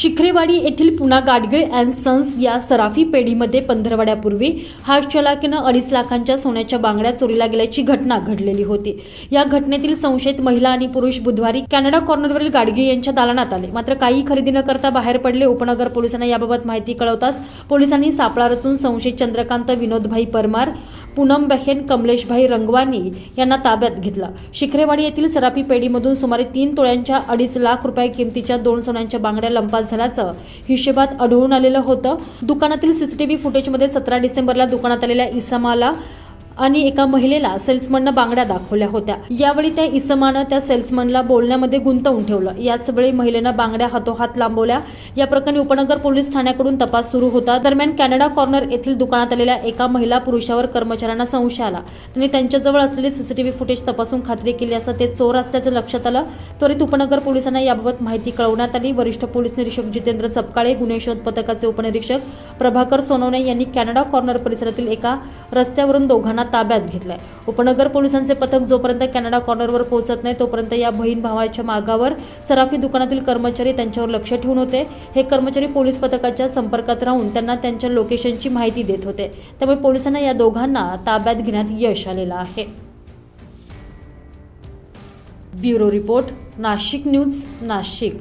शिखरेवाडी येथील Pune Gadgil and sons या सराफी पेढीमध्ये पंधरवड्यापूर्वी हात चलाकीनं अडीच लाखांच्या सोन्याच्या बांगड्या चोरीला गेल्याची घटना घडलेली होती. या घटनेतील संशयित महिला आणि पुरुष बुधवारी कॅनडा कॉर्नरवरील गाडगिळ यांच्या दालनात आले. मात्र काही खरेदी न करता बाहेर पडले. उपनगर पोलिसांना याबाबत माहिती कळवताच पोलिसांनी सापळा रचून संशयित चंद्रकांत विनोदभाई परमार पूनम बहेन कमलेशभाई रंगवानी यांना ताब्यात घेतला. शिखरेवाडी येथील सराफी पेढीमधून सुमारे तीन तोळ्यांच्या अडीच लाख रुपये किमतीच्या दोन सोन्यांच्या बांगड्या लंपास झाल्याचं हिशेबात आढळून आलेलं होतं. दुकानातील सीसीटीव्ही फुटेजमध्ये सतरा डिसेंबरला दुकानात आलेल्या इसमाला आणि एका महिलेला सेल्समननं बांगड्या दाखवल्या होत्या. यावेळी त्या इसमानं त्या सेल्समनला बोलण्यामध्ये गुंतवून ठेवलं. याच वेळी महिलेनं बांगड्या हातोहात लांबवल्या. या प्रकरणी उपनगर पोलीस ठाण्याकडून तपास सुरू होता. दरम्यान कॅनडा कॉर्नर येथील दुकानात आलेल्या एका महिला पुरुषावर कर्मचाऱ्यांना संशय आला. त्यांनी त्यांच्याजवळ असलेले सीसीटीव्ही फुटेज तपासून खात्री केली असता ते चोर असल्याचं लक्षात आलं. त्वरित उपनगर पोलिसांना याबाबत माहिती कळवण्यात आली. वरिष्ठ पोलीस निरीक्षक जितेंद्र सपकाळे गुन्हे शोध पथकाचे उपनिरीक्षक प्रभाकर सोनवणे यांनी कॅनडा कॉर्नर परिसरातील एका रस्त्यावरून दोघांना ताब्यात घेतलाय. उपनगर पोलिसांचे पथक जोपर्यंत कॅनडा कॉर्नरवर पोहोचत नाही तोपर्यंत या बहीण भावाच्या मागावर सराफी दुकानातील कर्मचारी त्यांच्यावर लक्ष ठेवून होते. हे कर्मचारी पोलीस पथकाच्या संपर्कात राहून त्यांना त्यांच्या लोकेशनची माहिती देत होते. त्यामुळे पोलिसांना या दोघांना ताब्यात घेण्यात यश आलेलं आहे. Bureau report Nashik news Nashik.